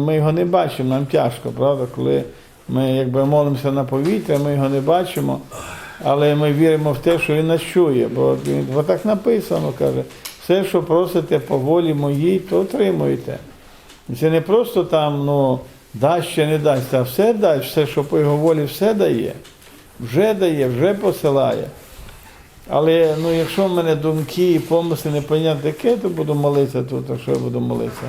ми його не бачимо, нам тяжко, правда? Коли ми якби молимося на повітря, ми його не бачимо, але ми віримо в те, що він нас чує. Бо, бо так написано, каже, все, що просите по волі моїй, то отримуєте. Це не просто там, ну, дасть чи не дасть, а все дасть, все, що по його волі, все дає. Вже дає, вже посилає. Але ну, якщо в мене думки і помисли непонятно яке, то буду молитися тут, а що я буду молитися?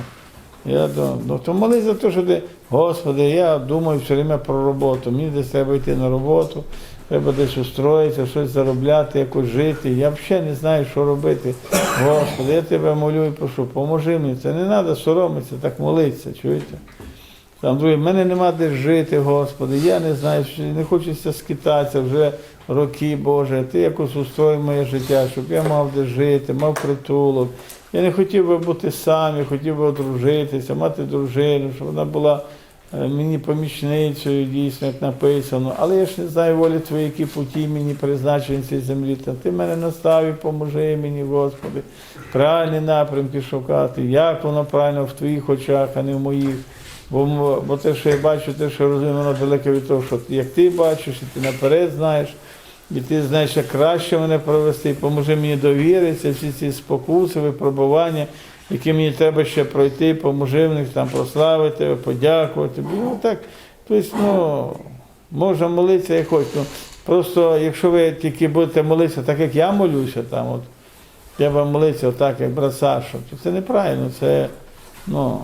Я думаю, ну, то молись за те, що ти, Господи, я думаю все время про роботу. Мені десь треба йти на роботу, треба десь устроїтися, щось заробляти, якось жити. Я взагалі не знаю, що робити. Господи, я тебе молю і прошу, поможи мені. Це не треба соромитися, так молитися, чуєте? Там друге, в мене нема де жити, Господи, я не знаю, не хочеться скитатися вже роки, Боже, ти якось устроїв моє життя, щоб я мав де жити, мав притулок. Я не хотів би бути сам, я хотів би одружитися, мати дружину, щоб вона була е, мені помічницею, дійсно, як написано. Але я ж не знаю волі твої, які путі мені призначені цій землі. Та ти мене настав і поможи мені, Господи, правильні напрямки шукати, як воно правильно в твоїх очах, а не в моїх. Бо, бо те, що я бачу, те, що я розумію, воно далеко від того, що як ти бачиш, і ти наперед знаєш, і ти знаєш, як краще мене провести, поможи мені довіритися, всі ці спокуси, випробування, які мені треба ще пройти, поможи в них там прославити, подякувати. Ну так, тобто, ну, можна молитися як хоч. Просто якщо ви тільки будете молитися, так як я молюся, там, от, я вам молитися отак, як брат Саша, то це неправильно, це, ну,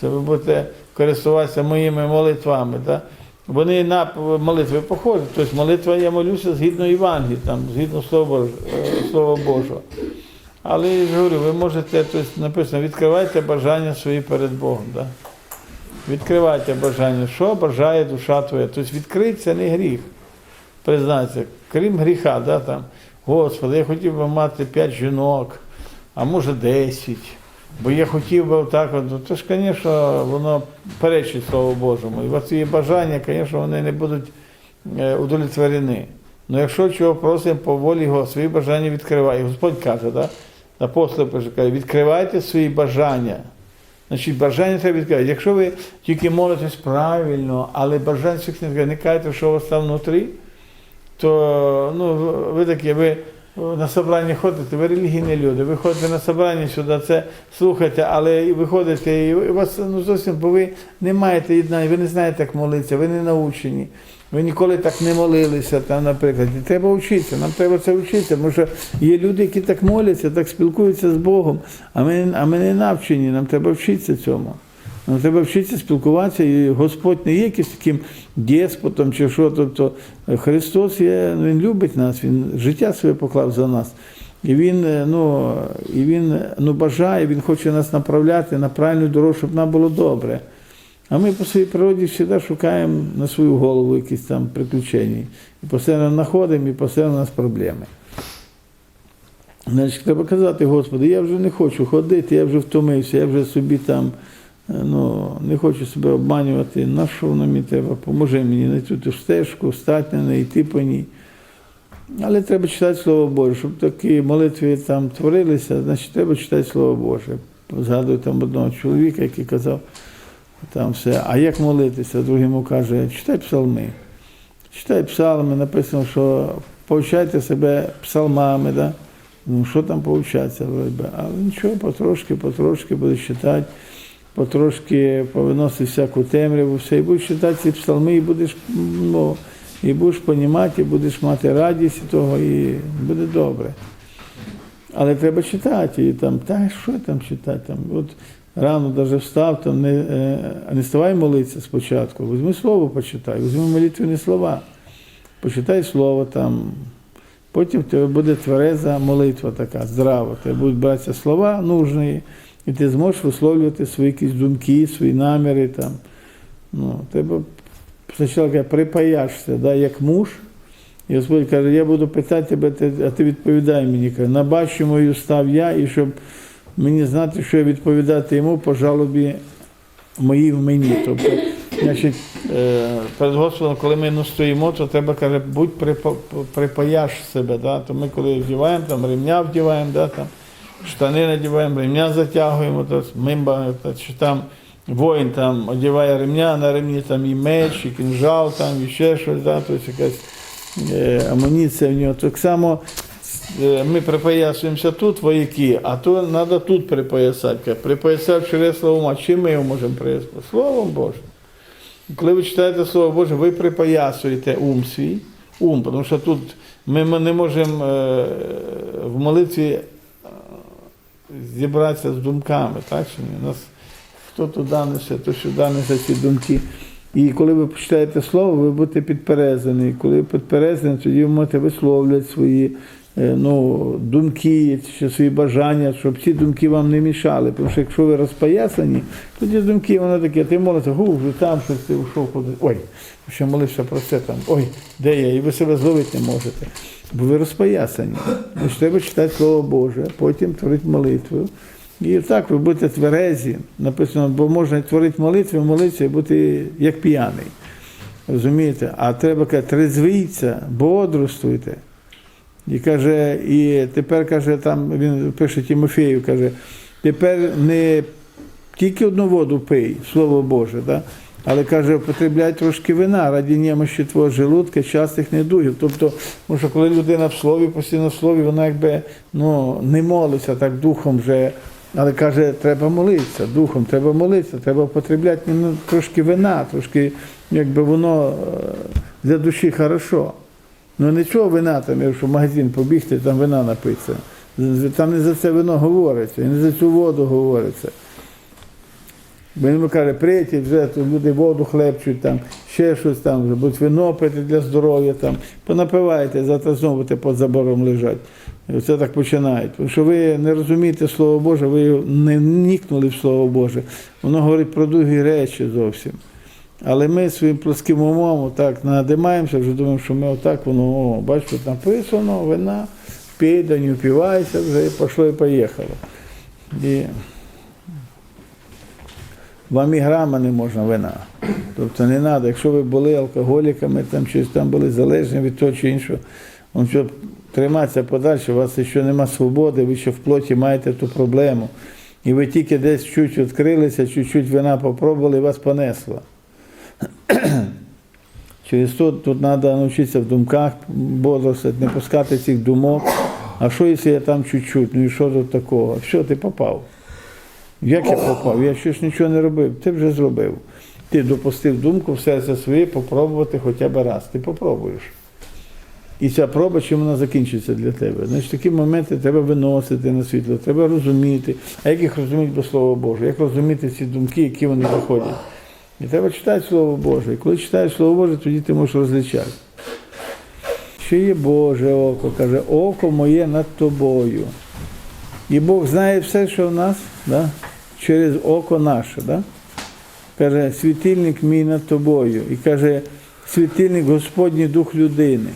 це ви будете користуватися моїми молитвами. Да? Вони на молитви похожі. Тобто молитва я молюся згідно Євангелії, там, згідно Слова, е, Слова Божого. Але я ж говорю, ви можете, тобто написано, відкривайте бажання свої перед Богом. Да? Відкривайте бажання, що бажає душа твоя. Тобто відкрити це не гріх. Признатися, крім гріха, да, там, Господи, я хотів би мати п'ять жінок, а може 10. Бо я хотів би отак, от, ну, то ж, звісно, воно перечить Слову Божому. І ці бажання, звісно, вони не будуть е, удовлетворені. Ну якщо чого просимо по волі його, свої бажання відкриває. І Господь каже, да? апостол каже, відкривайте свої бажання. Значить, бажання треба відкривати. Якщо ви тільки молитесь правильно, але бажання не кажете, що у вас там внутрі, то ну, ви такі, ви на собрання ходите, ви релігійні люди, ви ходите на собрання сюди, це слухайте, але і ви ходите, і у вас ну, зовсім, бо ви не маєте єднання, ви не знаєте, як молитися, ви не научені. Ви ніколи так не молилися, там, наприклад. І треба вчитися, нам треба це вчитися, тому що є люди, які так моляться, так спілкуються з Богом, а ми, а ми не навчені, нам треба вчитися цьому. Нам треба вчитися спілкуватися, і Господь не є якимось таким деспотом чи що. Тобто Христос є, Він любить нас, Він життя своє поклав за нас. І Він, е, ну, і він ну, бажає, Він хоче нас направляти на правильну дорогу, щоб нам було добре. А ми по своїй природі завжди шукаємо на свою голову якісь там приключення. І постійно знаходимо, і постійно у нас проблеми. Значить, треба казати, Господи, я вже не хочу ходити, я вже втомився, я вже собі там е, ну, не хочу себе обманювати. На що воно мені треба? Поможи мені на цю стежку, встати на йти по ній. Але треба читати Слово Боже, щоб такі молитви там творилися, значить треба читати Слово Боже. Згадую там одного чоловіка, який казав, там все. А як молитися? Другий йому каже, читай псалми. Читай псалми, написано, що повчайте себе псалмами. Да? Ну, що там повчатися. Але нічого, потрошки, потрошки будеш читати, потрошки повиносити всяку темряву, все, і будеш читати ці псалми, і будеш, ну, і будеш розуміти, і будеш мати радість від того, і буде добре. Але треба читати. І там, та що там читати? Там, от рано навіть встав, там не, е, не вставай молитися спочатку. Візьми слово почитай, візьми молитвені слова. Почитай слово там. Потім в тебе буде твереза молитва така, здрава. Тебе будуть братися слова нужні, і ти зможеш висловлювати свої якісь думки, свої наміри. Там. Ну, тебе спочатку припаяшся, да, як муж. І Господь каже, я буду питати тебе, а ти відповідай мені. Каже, на бащу мою став я, і щоб мені знати, що я відповідати йому по жалобі моїй в мені. Тобто, значить, е, перед Господом, коли ми ну, стоїмо, то треба каже, будь припа- припаяш себе. Да? То ми коли вдіваємо, там ремня вдіваємо, да? там, штани надіваємо, ремня затягуємо, то ми ба- то, чи там воїн там одягає ремня, на ремні там і меч, і кінжал, там, і ще щось, да, тобто якась е, амуніція в нього. Так само е, ми припоясуємося тут, вояки, а то треба тут припоясати. Припоясав через слово ума. Чим ми його можемо припоясати? Словом Божим. Коли ви читаєте Слово Боже, ви припоясуєте ум свій, ум, тому що тут ми, не можемо е, в молитві зібратися з думками, так чи ні? Нас хто туди несе, то сюди несе ці думки. І коли ви почитаєте слово, ви будете підперезані. Коли ви підперезані, тоді ви можете висловлювати свої е, ну, думки, чи свої бажання, щоб ці думки вам не мішали. Тому що якщо ви розпоясані, тоді думки воно таке, ти молишся, гу, вже там щось ти ушов куди. Ой, ще молився про це там. Ой, де я? І ви себе зловити не можете. Бо ви розпоясані. Значить, треба читати Слово Боже, потім творити молитву. І так ви будете тверезі. Написано, бо можна творити молитву, молитися і бути як п'яний. Розумієте? А треба казати, трезвіться, бодрствуйте. І каже, і тепер каже, там він пише Тимофею, каже, тепер не тільки одну воду пий, Слово Боже, да? Але каже, потребляй трошки вина раді немощі твого желудка, частих недугів. Тобто, тому що коли людина в слові, постійно в слові, вона якби ну, не молиться так духом вже. Але каже, треба молитися духом, треба молитися, треба потребляти ну, трошки вина, трошки, якби воно е, для душі хорошо. Ну нічого вина там, якщо в магазин побігти, там вина напиться. Там не за це вино говориться, і не за цю воду говориться. Він каже, прийти, вже тут люди воду хлебчуть, там, ще щось там, вже будуть вино пити для здоров'я, там, понапивайте, завтра знову будете під забором лежать. І це так починають. Тому що ви не розумієте Слово Боже, ви не вникнули в Слово Боже. Воно говорить про другі речі зовсім. Але ми своїм плоским умом так надимаємося, вже думаємо, що ми отак воно, о, бачите, написано, вина, пій, да не впівайся, вже пішло і поїхало. І вам і грама не можна вина. Тобто не треба, якщо ви були алкоголіками, там щось там були залежні від того чи іншого, ну, щоб триматися подальше, у вас ще нема свободи, ви ще в плоті маєте ту проблему. І ви тільки десь чуть відкрилися, чуть-чуть вина попробували і вас понесло. Через то тут треба навчитися в думках бодрствувати, не пускати цих думок. А що, якщо я там чуть-чуть, ну і що тут такого? Що ти попав? Як я попав? Я ще ж нічого не робив. Ти вже зробив. Ти допустив думку в серце своє попробувати хоча б раз. Ти попробуєш. І ця проба, чим вона закінчиться для тебе. Значить, такі моменти треба виносити на світло, треба розуміти. А як їх розуміти без Слова Божого? Як розуміти ці думки, які вони виходять? І треба читати Слово Боже. І коли читаєш Слово Боже, тоді ти можеш розличати. Що є Боже око, каже, око моє над тобою. І Бог знає все, що в нас, да? Через око наше. Да? Каже, світильник мій над тобою. І каже, світильник Господній дух людини.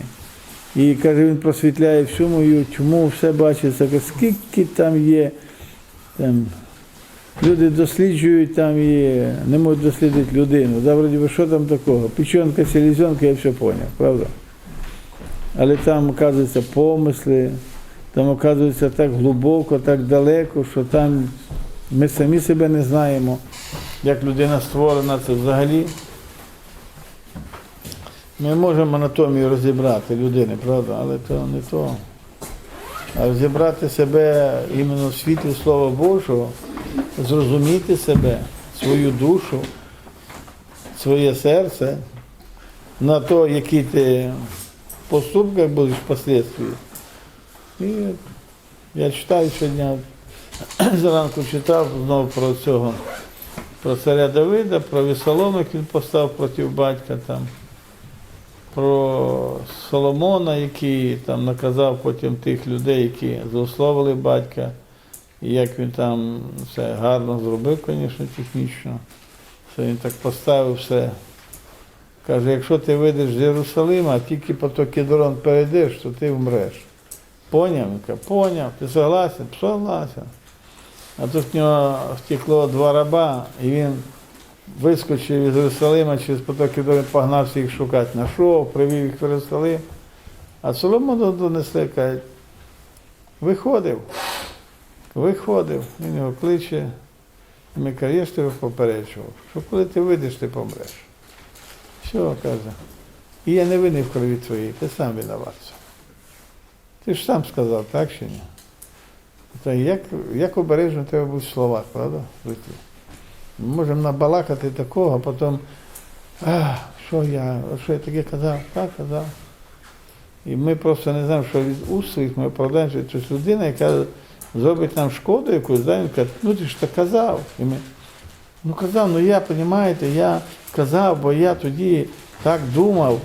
І каже, він просвітляє всю мою тьму, все бачиться, скільки там є. Там, люди досліджують там і не можуть дослідити людину. Да, вроді би, що там такого? Печенка, селезенка, я все поняв, правда? Але там, оказується, помисли, там, оказується, так глибоко, так далеко, що там ми самі себе не знаємо, як людина створена, це взагалі. Ми можемо анатомію розібрати людини, правда, але то не то. А розібрати себе іменно в світлі Слова Божого, зрозуміти себе, свою душу, своє серце, на то, які ти в поступках будеш впоследствии. І я читаю щодня, зранку читав знову про цього, про царя Давида, про Вісолом, як він постав проти батька там про Соломона, який там наказав потім тих людей, які злословили батька, і як він там все гарно зробив, звісно, технічно. Все він так поставив все. Каже, якщо ти вийдеш з Єрусалима, тільки поток Кедрон перейдеш, то ти вмреш. Поняв? Поняв, ти согласен? Согласен. А тут в нього втекло два раба, і він вискочив із Єрусалима через потоки долі, погнався їх шукати. Нашов, привів їх в Єрусалим. А Соломону донесли, кажуть, виходив. Виходив, він його кличе. І ми каже, я ж тебе попереджував, що коли ти вийдеш, ти помреш. Все, каже. І я не винний в крові твоїй, ти сам винуват. Ти ж сам сказав, так чи ні? Як, як обережно треба бути в словах, правда? Ми можемо набалакати такого, а потім, а, що я, що я таке казав, так казав. І ми просто не знаємо, що від уст своїх ми оправдаємо, що тобто людина, яка зробить нам шкоду якусь, да, він каже, ну ти ж так казав. І ми, ну казав, ну я, розумієте, я казав, бо я тоді так думав.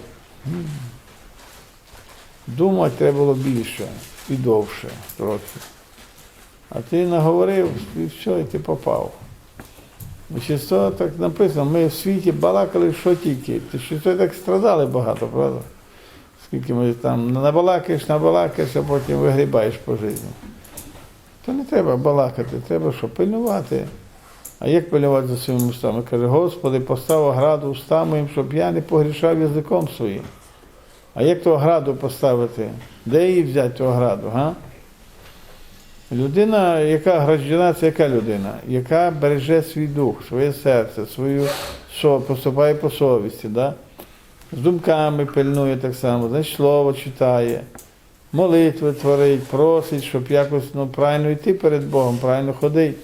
Думати треба було більше і довше трохи. А ти наговорив і все, і ти попав. То так написано, ми в світі балакали, що тільки. Ти що так страдали багато, правда? Скільки ми там набалакаєш, набалакаєш, а потім вигрібаєш по житті. То не треба балакати, треба що, пильнувати. А як пильнувати за своїми устами? Каже, Господи, постав ограду уста моїм, щоб я не погрішав язиком своїм. А як ту ограду поставити? Де її взяти ту ограду? Га? Людина, яка граждана, це яка людина? Яка береже свій дух, своє серце, свою поступає по совісті, да? з думками пильнує так само, значить слово читає, молитви творить, просить, щоб якось ну, правильно йти перед Богом, правильно ходити.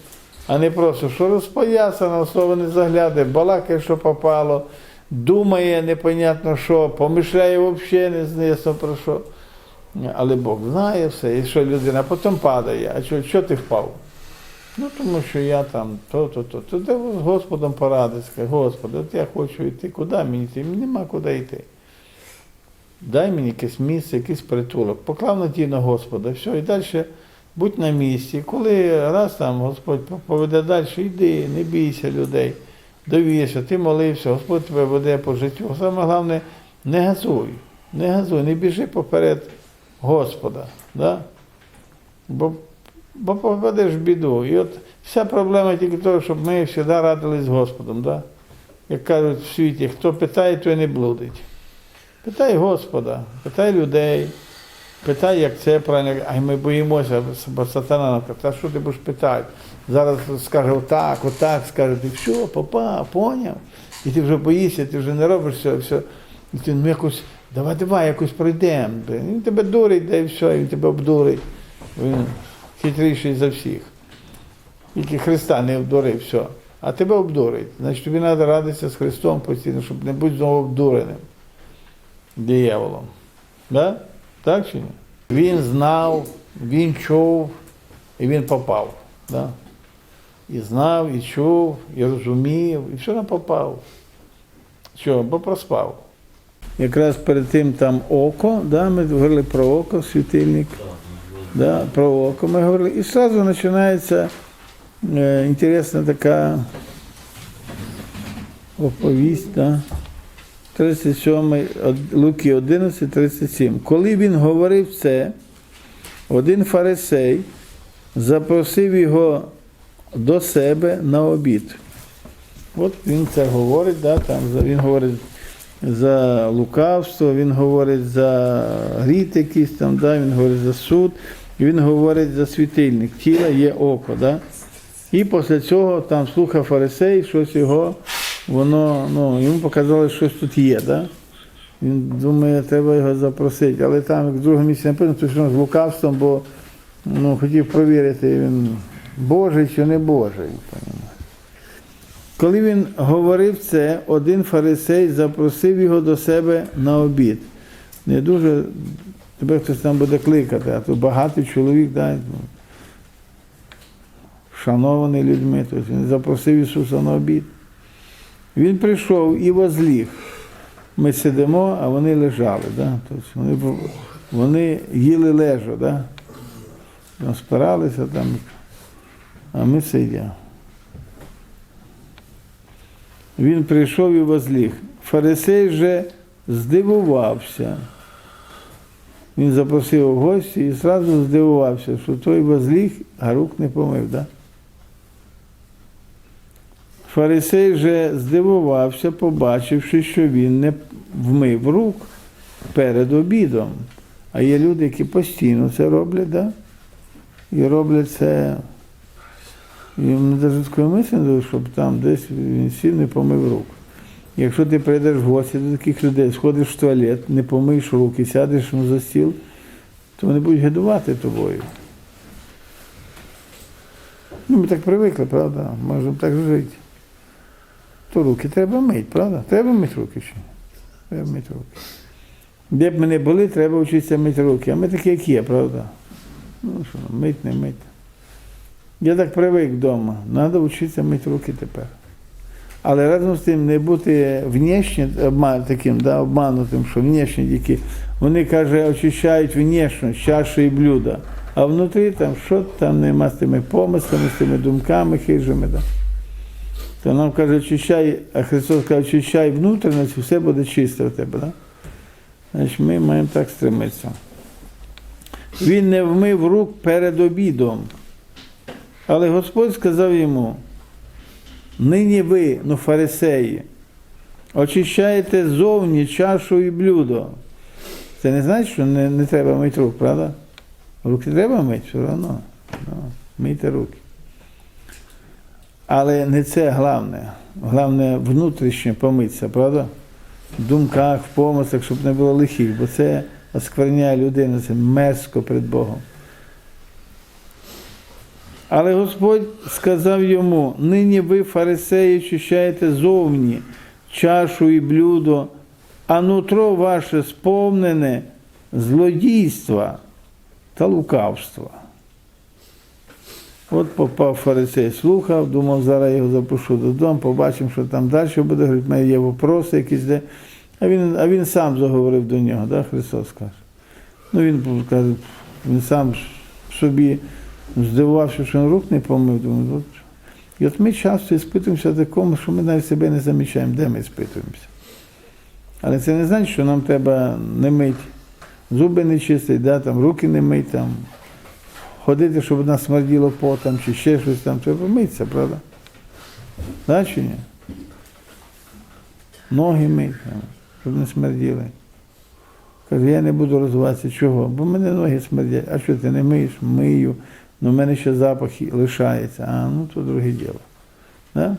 А не просто, що розпоясано, слово не заглядає, балакає, що попало, думає непонятно що, помишляє взагалі не про що. Але Бог знає все, і що людина потім падає. А що, що ти впав? Ну тому що я там то-то, то. То де з Господом порадись, скаже, Господи, от я хочу йти, куди мені йти? Нема куди йти. Дай мені якесь місце, якийсь притулок. Поклав надію на Господа, все, і далі будь на місці. Коли раз там Господь поведе далі, йди, не бійся людей, довірся, ти молився, Господь тебе веде по життю. Саме головне, не газуй, не газуй, не біжи поперед Господа. Да? Бо, бо попадеш в біду. І от вся проблема тільки того, щоб ми завжди радились Господом. Да? Як кажуть в світі, хто питає, той не блудить. Питай Господа, питай людей, питай, як це правильно. А ми боїмося, бо сатана нам каже, та що ти будеш питати? Зараз скаже отак, отак, скаже, ти все, попав, поняв. І ти вже боїшся, ти вже не робиш все, все. І ти ну якось, давай, давай, якось пройдемо. Він тебе дурить, да і все, він тебе обдурить. Він хитріший за всіх. Тільки Христа не обдурив, все. А тебе обдурить. Значить, тобі треба радитися з Христом постійно, щоб не бути знову обдуреним дияволом. Да? Так чи ні? Він знав, він чув і він попав. Да? І знав, і чув, і розумів, і все одно попав. Що, бо проспав. Якраз перед тим там око, да, ми говорили про око, світильник, да, про око ми говорили. І одразу починається е, інтересна така оповість. Да. 37 Луки 11, 37. Коли він говорив це, один фарисей запросив його до себе на обід. От він це говорить, да, там, він говорить за лукавство, він говорить за гріт якийсь там, да, він говорить за суд, він говорить за світильник. Тіла є око. Да? І після цього там слухав фарисей, щось його, воно, ну, йому показало, що щось тут є. Да? Він думає, треба його запросити. Але там як в другому місці написано, що з лукавством, бо ну, хотів провірити, він Божий чи не Божий. Коли він говорив це, один фарисей запросив його до себе на обід. Не дуже тебе хтось там буде кликати, а то багатий чоловік, да, ну, шанований людьми. Тобто він запросив Ісуса на обід. Він прийшов і возліг. Ми сидимо, а вони лежали. Да? Тобто вони, вони їли лежа, да? Спиралися, там, а ми сидимо. Він прийшов і возліг. Фарисей же здивувався. Він запросив в гості і зразу здивувався, що той возліг, а рук не помив. Да? Фарисей же здивувався, побачивши, що він не вмив рук перед обідом. А є люди, які постійно це роблять, да? і роблять це І мене навіть такої мислі не щоб там десь він сів, не помив рук. Якщо ти прийдеш в гості до таких людей, сходиш в туалет, не помиєш руки, сядеш за стіл, то вони будуть годувати тобою. Ну, ми так привикли, правда? Можемо так жити. То руки треба мити, правда? Треба мити руки ні? Треба мити руки. Де б ми не були, треба вчитися мити руки. А ми такі, як є, правда? Ну що, мить, не мить. Я так привик вдома. Треба вчитися мити руки тепер. Але разом з тим не бути внешне таким, да, обманутим, що внешні тільки, вони, каже, очищають внешню чашу і блюда. А внутрі там що там нема з тими помислами, з тими думками хижими. Да? То нам каже, очищай, а Христос каже, очищай внутрішність, все буде чисто в тебе. Да? Значить, ми маємо так стремитися. Він не вмив рук перед обідом. Але Господь сказав йому, нині ви, ну фарисеї, очищаєте зовні чашу і блюдо. Це не значить, що не, не треба мити рук, правда? Руки треба мити, все одно. Ну, мийте руки. Але не це головне. Головне внутрішнє помитися, правда? В думках, в помислах, щоб не було лихих, бо це оскверняє людину, це мерзко перед Богом. Але Господь сказав йому: нині ви, фарисеї, очищаєте зовні чашу і блюдо, а нутро ваше сповнене злодійства та лукавства. От попав фарисей, слухав, думав, зараз його запишу додому, побачимо, що там далі буде. Говорить, мене є вопроси якісь де. А він, а він сам заговорив до нього, да, Христос каже. Ну він каже, він сам собі здивувався, що він рук не помив. Думаю, от. І от ми часто іспитуємося такому, що ми навіть себе не замічаємо, де ми іспитуємося. Але це не значить, що нам треба не мити, зуби не чистити, да, там, руки не мити, там, ходити, щоб нас смерділо потом, чи ще щось там, треба митися, правда? Да, чи ні? Ноги мити, там, щоб не смерділи. Каже, я не буду розвиватися. Чого? Бо мене ноги смердять. А що ти не миєш? Мию. Ну в мене ще запах лишається. А, ну то друге діло. Да?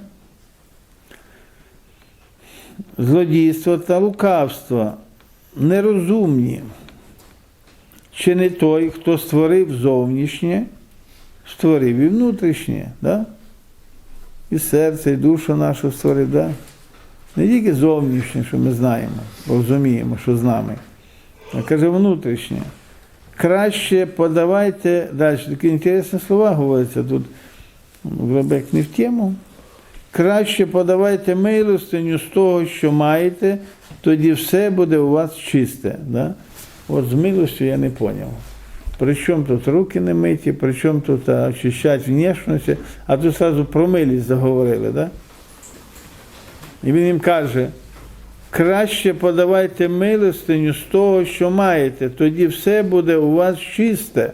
Злодійство та лукавство нерозумні. Чи не той, хто створив зовнішнє, створив і внутрішнє, да? і серце, і душу нашу створив, да? не тільки зовнішнє, що ми знаємо, розуміємо, що з нами, а каже внутрішнє. Краще подавайте, далі такі інтересні слова говоряться тут, Гребек не в тему. Краще подавайте милостиню з того, що маєте, тоді все буде у вас чисте. Да? От з милостю я не зрозумів. Причому тут руки не миті, причому тут а, очищать внешність, а тут одразу про милість заговорили. Да? І він їм каже, краще подавайте милостиню з того, що маєте, тоді все буде у вас чисте.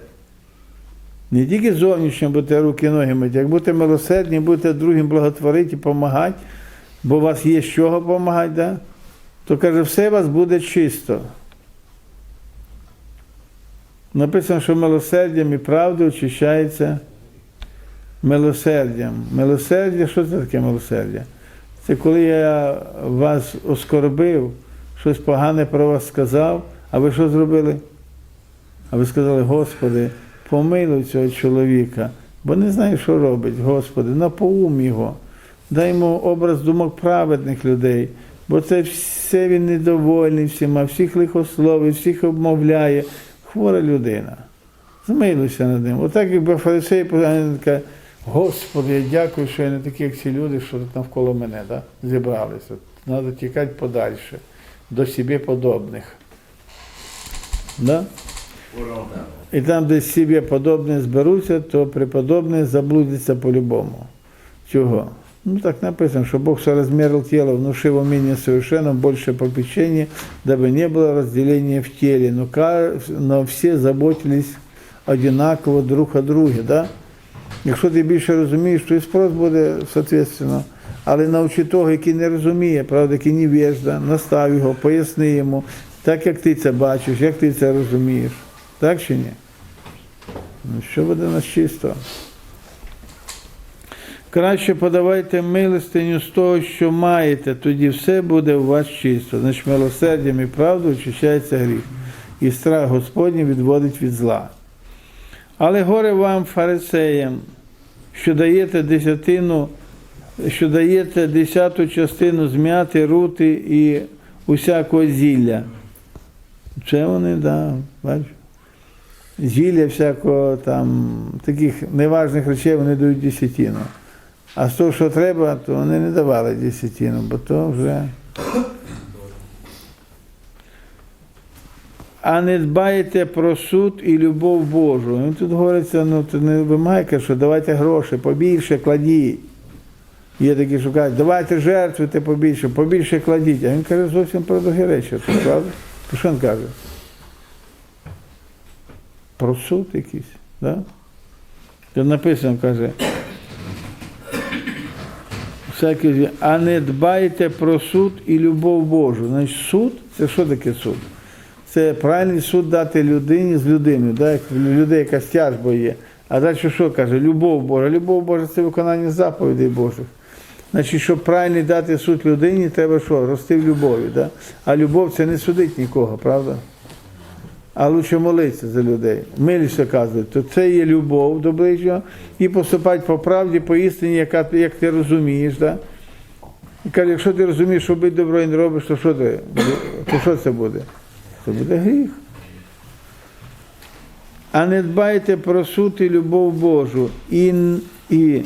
Не тільки зовнішньо будете руки ноги мити, як будете милосердні, будете другим благотворити допомагати, бо у вас є з чого допомагати, да? то каже, все у вас буде чисто. Написано, що милосердям і правда очищається милосердям. Милосердя, що це таке милосердя? Це коли я вас оскорбив, щось погане про вас сказав, а ви що зробили? А ви сказали, Господи, помилуй цього чоловіка, бо не знаю, що робить, Господи, напоум його, дай йому образ думок праведних людей, бо це все він недовольний всіма, всіх лихословить, всіх обмовляє. Хвора людина. Змилуйся над ним. Отак, якби фарисей Господи, я дякую, що я не такі, як ці люди, що тут навколо мене да? зібралися. Треба тікати подальше, до собі подобних. Да? І там, де собі подобні зберуться, то преподобні заблудяться по-любому. Чого? Ну так написано, что Бог соразмерил тело, внушив умение совершенно больше попечения, дабы не было разделения в теле, но, все заботились одинаково друг о друге. Да? Якщо ти більше розумієш, то і спрос буде соответственно. Але навчи того, який не розуміє, правда, який невежда, настав його, поясни йому, так як ти це бачиш, як ти це розумієш. Так чи ні? Ну, що буде нас чисто? Краще подавайте милостиню з того, що маєте, тоді все буде у вас чисто. Значить, милосердям і правдою очищається гріх, і страх Господній відводить від зла. Але горе вам, фарисеям, що даєте десятину, що даєте десяту частину зм'яти, рути і усякого зілля. Це вони, да, бачиш. Зілля всякого там, таких неважних речей вони дають десятину. А з того, що треба, то вони не давали десятину, бо то вже. А не дбаєте про суд і любов Божу. Ну, тут говориться, ну тут не вимагає, що давайте гроші, побільше кладіть. Є такі, що кажуть, давайте жертвуйте побільше, побільше кладіть. А він каже зовсім про другі речі, це правда? То що він каже? Про суд якийсь, да? Тут написано, каже, всякі, а не дбайте про суд і любов Божу. Значить, суд це що таке суд? Це правильний суд дати людині з людиною, да? як в людей якась тяжба є. А далі що каже? Любов Божа. Любов Божа це виконання заповідей Божих. Значить, щоб правильно дати суд людині, треба що? Рости в любові. Да? А любов це не судить нікого, правда? А лучше молитися за людей. Милість оказують, то це є любов до ближнього і поступати по правді, по істині, яка, як ти розумієш. Да? І каже, якщо ти розумієш, що робити добро і не робиш, то що, ти, то що це буде? Це буде гріх. А не дбайте про суд і любов Божу. І, і,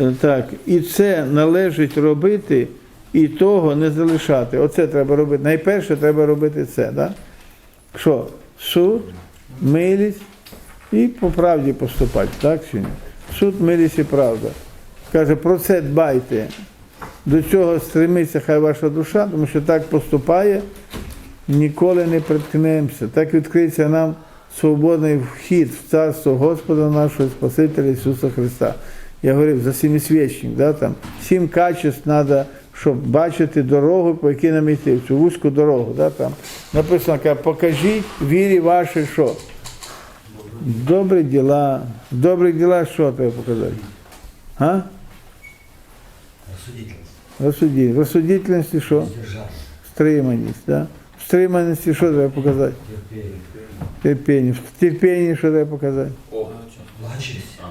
е, так, і це належить робити, і того не залишати. Оце треба робити. Найперше треба робити це. Да? Що? Суд, милість і по правді поступати, так чи ні? Суд, милість і правда. Каже, про це дбайте. До цього стремиться хай ваша душа, тому що так поступає, ніколи не приткнемося. Так відкриється нам свободний вхід в царство Господа нашого Спасителя Ісуса Христа. Я говорив за семисвічник, да, там, сім качеств треба, щоб бачити дорогу, по якій нам йти, цю вузьку дорогу. Да, там. Написано, каже, покажіть вірі вашій, що? Добрі діла. Добрі діла що треба показати? А? Осудительность. Розсуді. Розсудительності що? Стриманість. Да? Стриманості що треба показати? Терпение. Терпіння. В терпінні що треба показати? Благочестие.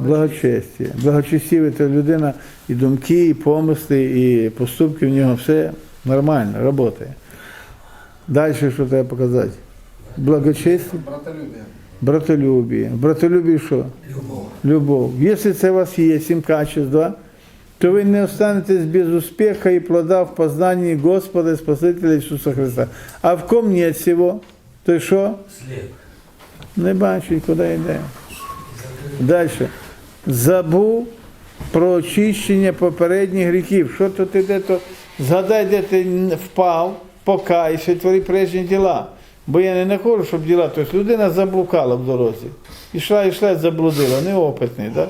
Благочестя. Благочестивий це людина і думки, і помисли, і поступки в нього все нормально, працює. Далі що треба показати? Благочестя, Братолюбие. братолюбие. Братолюбие що? Любовь. Любов. Якщо це у вас є сім качеств, да, то ви не останетесь без успіха і плода в познанні Господа і Спасителя Ісуса Христа. А в ком нет всього, то що? Слеп. Не бачить, куди йде. Далі. Забув про очищення попередніх гріхів. Що то ти де то згадай, де ти впав, покайся, твори прежні діла. Бо я не знаходжу, щоб діла. Тобто людина заблукала в дорозі. Ішла, ішла, заблудила, неопитний. Да?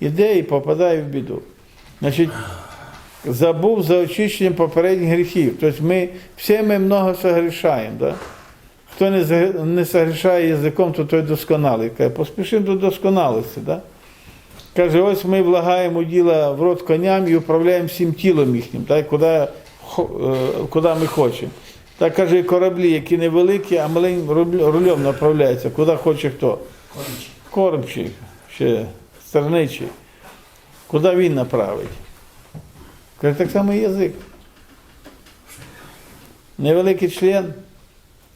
Іде і попадає в біду. Значить, забув за очищенням попередніх гріхів. Тобто ми всі ми много согрішаємо. Да? Хто не, не согрішає язиком, то той досконалий. Каже, поспішимо до досконалості. Да? Каже, ось ми влагаємо діла в рот коням і управляємо всім тілом їхнім, так, куди, е, куди ми хочемо. Так каже, і кораблі, які невеликі, а маленьким руль- рулем направляються, куди хоче хто. Кормчий, ще стерничий. Куди він направить? Каже, так само язик. Невеликий член,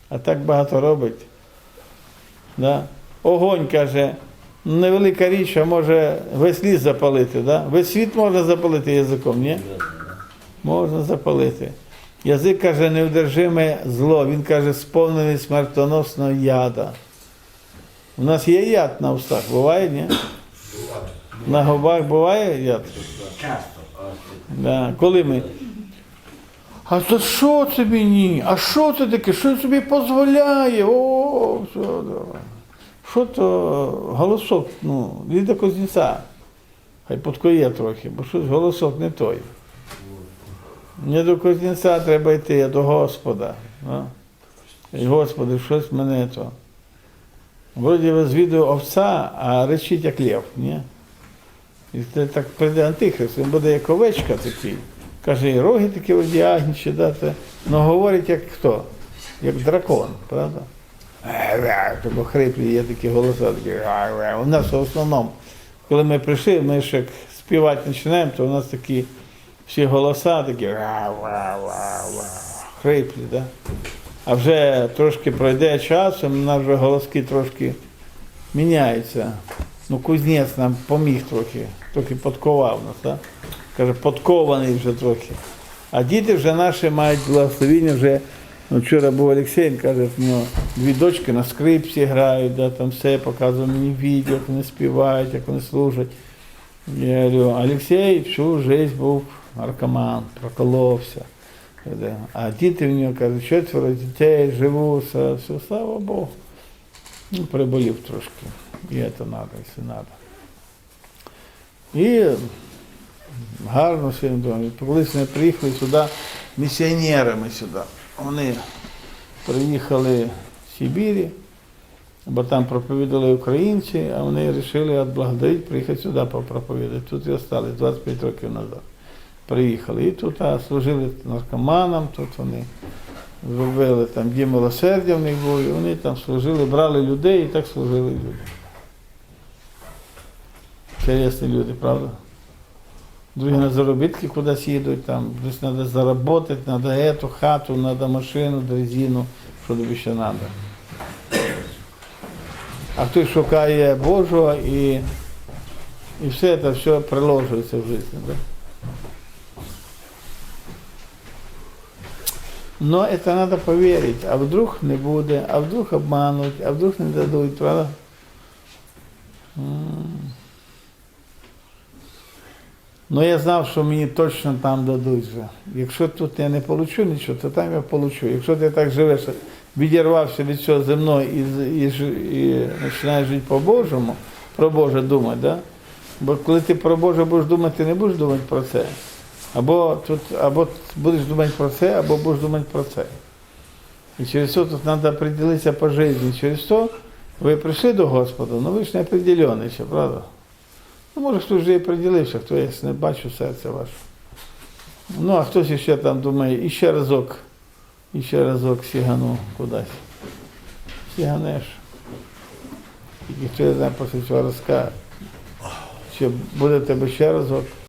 а так багато робить. Да? Огонь каже, невелика річ, а може весь ліс запалити. Да? Весь світ можна запалити язиком, ні? Можна запалити. Язик каже, неудержиме зло. Він каже, сповнений смертоносного яда. У нас є яд на устах, буває, ні? На губах буває яд? Часто. Да. Коли ми. А то що це мені? А що це таке? Що собі дозволяє? О, все, давай. Що то голосок, ну, і до Кузнеця. Хай подкоє трохи, бо щось голосок не той. Не до Кузнеця треба йти, а до Господа. А? І Господи, щось мене то. Вроді розвідую овця, а речить як лев, ні? І так прийде антихрист, він буде як овечка такий. Каже, і роги такі одягніші, да, це. Ну говорить як хто? Як дракон, правда? Тако хриплі, є такі голоса, такі. У нас в основному, коли ми прийшли, ми ж як співати починаємо, то у нас такі всі голоса такі хриплі, да? А вже трошки пройде час, у нас вже голоски трошки міняються. Ну, кузнець нам поміг трохи, трохи подковав нас, так? Каже, подкований вже трохи. А діти вже наші мають благословіння вже. Ну, вчора був Олексій, він каже, ну, дві дочки на скрипці грають, да, там все показував мені відео, як вони співають, як вони служать. Я говорю, Олексій всю життя був наркоман, проколовся. А діти в нього кажуть, четверо дітей, живу, все, все, слава Богу. Ну, приболів трошки. І це треба, якщо треба. І гарно все думаю. Колись ми приїхали сюди місіонерами сюди. Вони приїхали з Сибірі, бо там проповідали українці, а вони вирішили відблагодарити, приїхати сюди попроповідати. Тут і остались 25 років назад. Приїхали. І тут а, служили наркоманам, тут вони зробили там дім милосердя в них був, і вони там служили, брали людей і так служили людям. Інтересні люди, правда? Другі на заробітки кудись їдуть, там десь треба заробити, треба ету хату, треба машину, дрезину, що тобі ще треба. А хтось шукає Божого і, і все це все приложується в житті. Да? Но это надо поверить, а вдруг не буде, а вдруг обмануть, а вдруг не дадуть, правда? Ну я знав, що мені точно там дадуть вже. Якщо тут я не получу нічого, то там я получу. Якщо ти так живеш, відірвався від цього земного і, і, і починаєш жити по-божому, про Боже думати, да? бо коли ти про Боже будеш думати, ти не будеш думати про це. Або тут, або будеш думати про це, або будеш думати про це. І через це тут треба определитися по житті. Через це ви прийшли до Господа, але ви ж не определені ще, правда? Ну, може, хтось вже і приділився, хто я не бачу серця ваше. Ну, а хтось ще там думає, і ще разок, і ще разок сігану кудись. Сіганеш. Тільки хто я знає, після цього розкаже. Чи буде тебе ще разок?